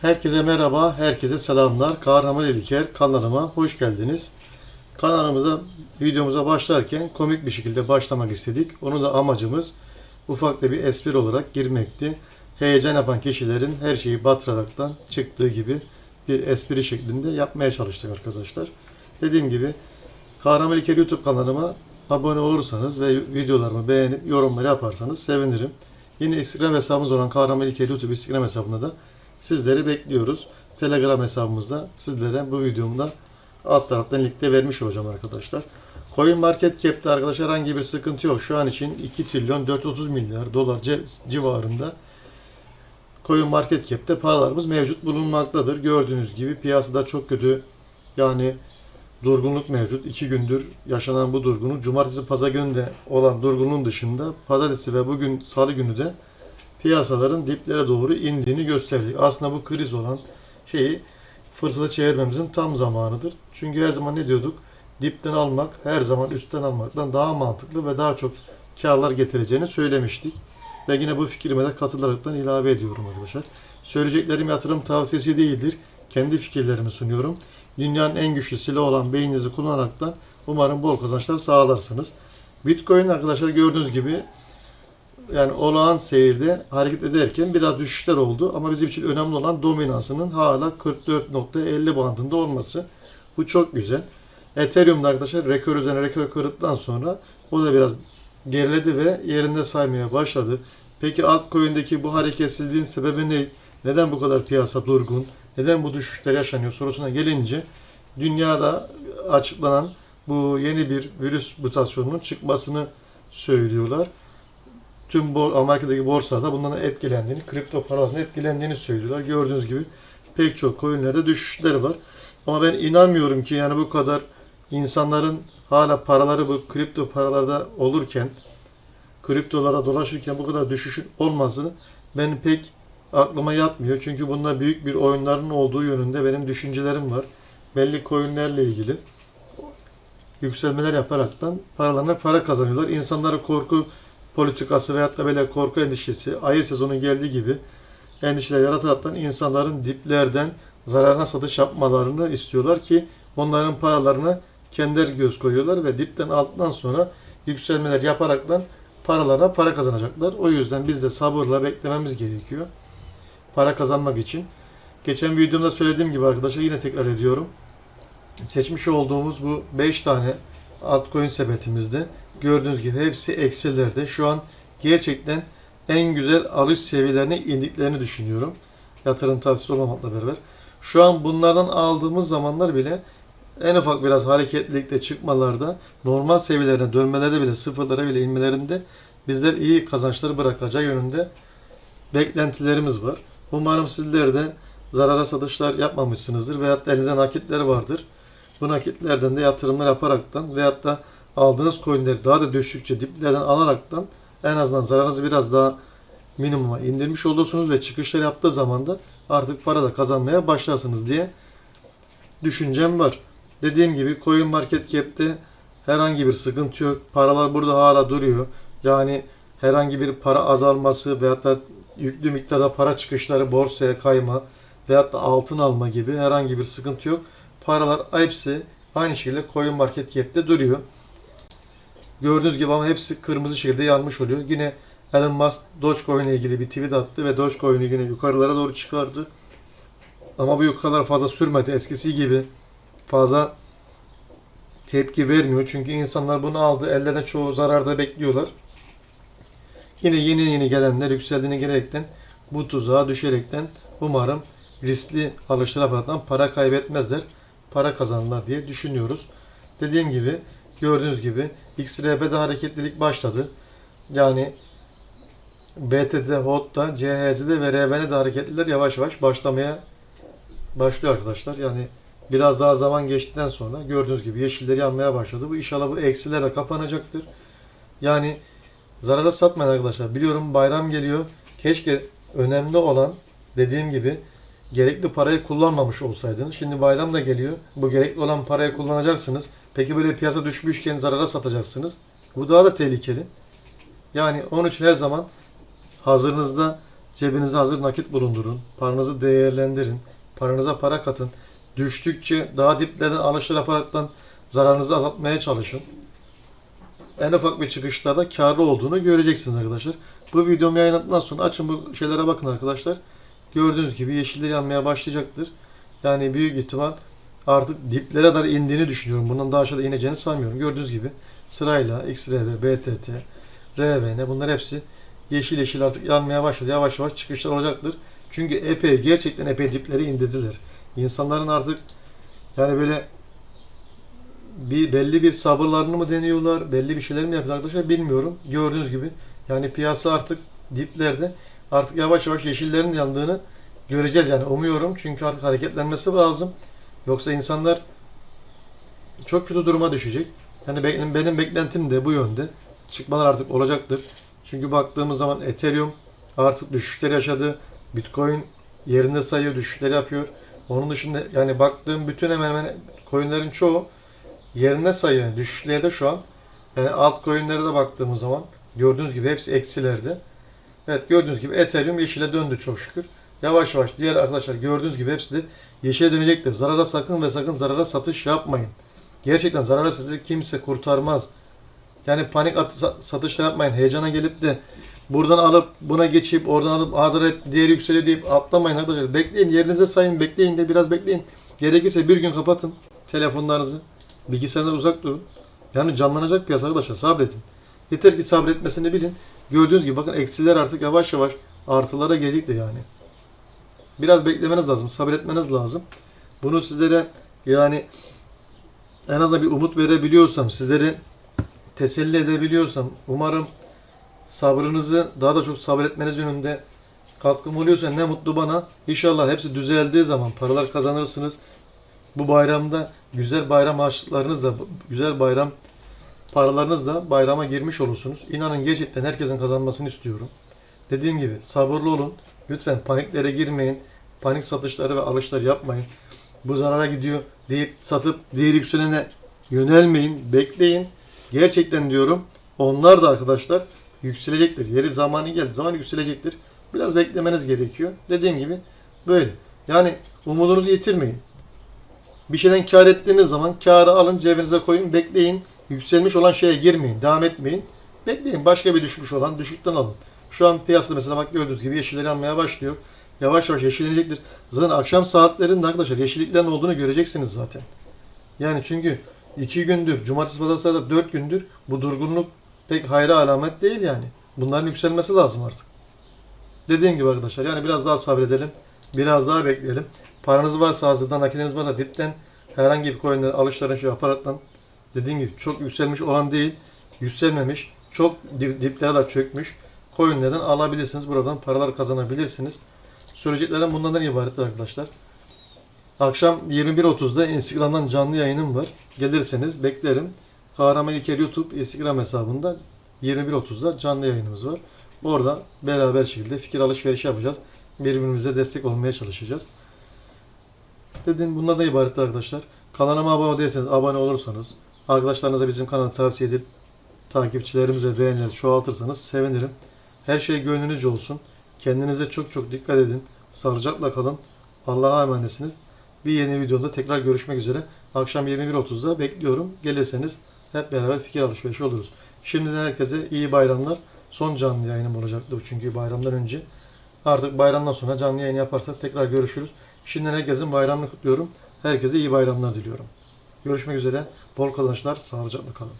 Herkese merhaba, herkese selamlar. Kahraman İlker kanalıma hoş geldiniz. Kanalımıza, videomuza başlarken komik bir şekilde başlamak istedik. Onu da amacımız ufak da bir espri olarak girmekti. Heyecan yapan kişilerin her şeyi batıraraktan çıktığı gibi bir espri şeklinde yapmaya çalıştık arkadaşlar. Dediğim gibi Kahraman İlker YouTube kanalıma abone olursanız ve videolarımı beğenip yorumlar yaparsanız sevinirim. Yine Instagram hesabımız olan Kahraman İlker YouTube Instagram hesabında da sizleri bekliyoruz. Telegram hesabımızda sizlere bu videomda alt taraftan linkte vermiş olacağım arkadaşlar. Coin Market Cap'te arkadaşlar herhangi bir sıkıntı yok. Şu an için 2 trilyon 430 milyar dolar civarında Coin Market Cap'te paralarımız mevcut bulunmaktadır. Gördüğünüz gibi piyasada çok kötü yani durgunluk mevcut. İki gündür yaşanan bu durgunluk. Cumartesi pazar gününde olan durgunluğun dışında pazartesi ve bugün salı günü de piyasaların diplere doğru indiğini gösterdik. Aslında bu kriz olan şeyi fırsata çevirmemizin tam zamanıdır. Çünkü her zaman ne diyorduk? Dipten almak her zaman üstten almaktan daha mantıklı ve daha çok karlar getireceğini söylemiştik. Ve yine bu fikrime de katılaraktan ilave ediyorum arkadaşlar. Söyleyeceklerim yatırım tavsiyesi değildir. Kendi fikirlerimi sunuyorum. Dünyanın en güçlü silahı olan beyninizi kullanaraktan umarım bol kazançlar sağlarsınız. Bitcoin arkadaşlar gördüğünüz gibi yani olağan seyirde hareket ederken biraz düşüşler oldu. Ama bizim için önemli olan dominansının hala 44.50 bandında olması. Bu çok güzel. Ethereum'da arkadaşlar rekor üzerine rekor kırdıktan sonra o da biraz geriledi ve yerinde saymaya başladı. Peki altcoin'deki bu hareketsizliğin sebebi ne? Neden bu kadar piyasa durgun? Neden bu düşüşler yaşanıyor sorusuna gelince dünyada açıklanan bu yeni bir virüs mutasyonunun çıkmasını söylüyorlar tüm bor Amerika'daki borsada bundan etkilendiğini, kripto paraların etkilendiğini söylüyorlar. Gördüğünüz gibi pek çok coinlerde düşüşler var. Ama ben inanmıyorum ki yani bu kadar insanların hala paraları bu kripto paralarda olurken, kriptolara dolaşırken bu kadar düşüşün olmasını ben pek aklıma yatmıyor. Çünkü bunda büyük bir oyunların olduğu yönünde benim düşüncelerim var. Belli coinlerle ilgili yükselmeler yaparaktan paralarına para kazanıyorlar. İnsanları korku politikası veyahut da böyle korku endişesi, ayı sezonu geldiği gibi endişeler yarataraktan insanların diplerden zararına satış yapmalarını istiyorlar ki onların paralarına kendileri göz koyuyorlar ve dipten alttan sonra yükselmeler yaparaktan paralarına para kazanacaklar. O yüzden biz de sabırla beklememiz gerekiyor. Para kazanmak için. Geçen videomda söylediğim gibi arkadaşlar yine tekrar ediyorum. Seçmiş olduğumuz bu 5 tane altcoin sepetimizde gördüğünüz gibi hepsi eksilerde. Şu an gerçekten en güzel alış seviyelerine indiklerini düşünüyorum. Yatırım tavsiyesi olmamakla beraber. Şu an bunlardan aldığımız zamanlar bile en ufak biraz hareketlilikte çıkmalarda normal seviyelerine dönmelerde bile sıfırlara bile inmelerinde bizler iyi kazançları bırakacağı yönünde beklentilerimiz var. Umarım sizler de zarara satışlar yapmamışsınızdır veyahut da elinizde nakitler vardır. Bu nakitlerden de yatırımlar yaparaktan veyahut da aldığınız coinleri daha da düşükçe diplerden alaraktan en azından zararınızı biraz daha minimuma indirmiş olursunuz ve çıkışlar yaptığı zaman da artık para da kazanmaya başlarsınız diye düşüncem var. Dediğim gibi Coin Market Cap'te herhangi bir sıkıntı yok. Paralar burada hala duruyor. Yani herhangi bir para azalması veyahut da yüklü miktarda para çıkışları borsaya kayma veyahut da altın alma gibi herhangi bir sıkıntı yok. Paralar hepsi aynı şekilde Coin Market Cap'te duruyor. Gördüğünüz gibi ama hepsi kırmızı şekilde yanmış oluyor. Yine Elon Musk Dogecoin ile ilgili bir tweet attı ve Dogecoin'i yine yukarılara doğru çıkardı. Ama bu yukarılar fazla sürmedi. Eskisi gibi fazla tepki vermiyor. Çünkü insanlar bunu aldı. Ellerine çoğu zararda bekliyorlar. Yine yeni yeni gelenler yükseldiğine gelerekten bu tuzağa düşerekten umarım riskli alışlar yaparaktan para kaybetmezler. Para kazanırlar diye düşünüyoruz. Dediğim gibi gördüğünüz gibi XRP'de hareketlilik başladı. Yani BTT, HOT'da, CHZ'de ve RVN'de hareketliler yavaş yavaş başlamaya başlıyor arkadaşlar. Yani biraz daha zaman geçtikten sonra gördüğünüz gibi yeşilleri yanmaya başladı. Bu inşallah bu eksiler de kapanacaktır. Yani zarara satmayın arkadaşlar. Biliyorum bayram geliyor. Keşke önemli olan dediğim gibi gerekli parayı kullanmamış olsaydınız. Şimdi bayram da geliyor. Bu gerekli olan parayı kullanacaksınız. Peki böyle piyasa düşmüşken zarara satacaksınız. Bu daha da tehlikeli. Yani onun için her zaman hazırınızda Cebinize hazır nakit bulundurun. Paranızı değerlendirin. Paranıza para katın. Düştükçe daha diplerden alışlar yaparaktan zararınızı azaltmaya çalışın. En ufak bir çıkışlarda karlı olduğunu göreceksiniz arkadaşlar. Bu videomu yayınladıktan sonra açın bu şeylere bakın arkadaşlar. Gördüğünüz gibi yeşiller yanmaya başlayacaktır. Yani büyük ihtimal artık diplere kadar indiğini düşünüyorum. Bundan daha aşağıda ineceğini sanmıyorum. Gördüğünüz gibi sırayla XRV, BTT, RVN bunlar hepsi yeşil yeşil artık yanmaya başladı. Yavaş yavaş çıkışlar olacaktır. Çünkü epey gerçekten epey dipleri indirdiler. İnsanların artık yani böyle bir belli bir sabırlarını mı deniyorlar, belli bir şeyler mi yapıyorlar arkadaşlar bilmiyorum. Gördüğünüz gibi yani piyasa artık diplerde artık yavaş yavaş yeşillerin yandığını göreceğiz yani umuyorum. Çünkü artık hareketlenmesi lazım. Yoksa insanlar çok kötü duruma düşecek. Yani benim, benim beklentim de bu yönde. Çıkmalar artık olacaktır. Çünkü baktığımız zaman Ethereum artık düşüşler yaşadı. Bitcoin yerinde sayıyor, düşüşler yapıyor. Onun dışında yani baktığım bütün hemen hemen coinlerin çoğu yerine sayıyor. Yani düşüşlerde şu an. Yani altcoin'lere de baktığımız zaman gördüğünüz gibi hepsi eksilerde. Evet gördüğünüz gibi Ethereum yeşile döndü çok şükür. Yavaş yavaş diğer arkadaşlar gördüğünüz gibi hepsi de yeşile dönecektir. Zarara sakın ve sakın zarara satış yapmayın. Gerçekten zarara sizi kimse kurtarmaz. Yani panik at- sa- satışlar yapmayın. Heyecana gelip de buradan alıp buna geçip oradan alıp hazır et diğeri yükseliyor deyip atlamayın arkadaşlar. Bekleyin yerinize sayın bekleyin de biraz bekleyin. Gerekirse bir gün kapatın telefonlarınızı. Bilgisayardan uzak durun. Yani canlanacak piyasa arkadaşlar sabredin. Yeter ki sabretmesini bilin. Gördüğünüz gibi bakın eksiler artık yavaş yavaş artılara gelecektir yani. Biraz beklemeniz lazım, sabretmeniz lazım. Bunu sizlere yani en azından bir umut verebiliyorsam, sizleri teselli edebiliyorsam, umarım sabrınızı daha da çok sabretmeniz yönünde katkım oluyorsa ne mutlu bana. İnşallah hepsi düzeldiği zaman paralar kazanırsınız. Bu bayramda güzel bayram harçlıklarınızla, güzel bayram paralarınızla bayrama girmiş olursunuz. İnanın gerçekten herkesin kazanmasını istiyorum. Dediğim gibi sabırlı olun. Lütfen paniklere girmeyin. Panik satışları ve alışlar yapmayın. Bu zarara gidiyor deyip satıp diğer yükselene yönelmeyin. Bekleyin. Gerçekten diyorum onlar da arkadaşlar yükselecektir. Yeri zamanı geldi. Zaman yükselecektir. Biraz beklemeniz gerekiyor. Dediğim gibi böyle. Yani umudunuzu yitirmeyin. Bir şeyden kar ettiğiniz zaman karı alın cebinize koyun bekleyin. Yükselmiş olan şeye girmeyin. Devam etmeyin. Bekleyin. Başka bir düşmüş olan düşükten alın. Şu an piyasada mesela bak gördüğünüz gibi yeşiller yanmaya başlıyor. Yavaş yavaş yeşillenecektir. Zaten akşam saatlerinde arkadaşlar yeşilliklerin olduğunu göreceksiniz zaten. Yani çünkü iki gündür, cumartesi pazartesi da dört gündür bu durgunluk pek hayra alamet değil yani. Bunların yükselmesi lazım artık. Dediğim gibi arkadaşlar yani biraz daha sabredelim. Biraz daha bekleyelim. Paranız varsa hazırdan, nakitiniz varsa dipten herhangi bir coinleri alışların şey aparattan dediğim gibi çok yükselmiş olan değil, yükselmemiş, çok dip, diplere de çökmüş coinlerden alabilirsiniz. Buradan paralar kazanabilirsiniz. Söyleyeceklerim bundan ibarettir arkadaşlar. Akşam 21.30'da Instagram'dan canlı yayınım var. Gelirseniz beklerim. Kahraman İlker YouTube Instagram hesabında 21.30'da canlı yayınımız var. Orada beraber şekilde fikir alışverişi yapacağız. Birbirimize destek olmaya çalışacağız. Dediğim bundan da ibarettir arkadaşlar. Kanalıma abone değilseniz, abone olursanız, arkadaşlarınıza bizim kanalı tavsiye edip takipçilerimize beğenileri çoğaltırsanız sevinirim. Her şey gönlünüzce olsun. Kendinize çok çok dikkat edin. Sağlıcakla kalın. Allah'a emanetsiniz. Bir yeni videoda tekrar görüşmek üzere. Akşam 21.30'da bekliyorum. Gelirseniz hep beraber fikir alışverişi oluruz. Şimdiden herkese iyi bayramlar. Son canlı yayınım olacaktı bu çünkü bayramdan önce. Artık bayramdan sonra canlı yayın yaparsak tekrar görüşürüz. Şimdiden herkesin bayramını kutluyorum. Herkese iyi bayramlar diliyorum. Görüşmek üzere. Bol kazançlar. Sağlıcakla kalın.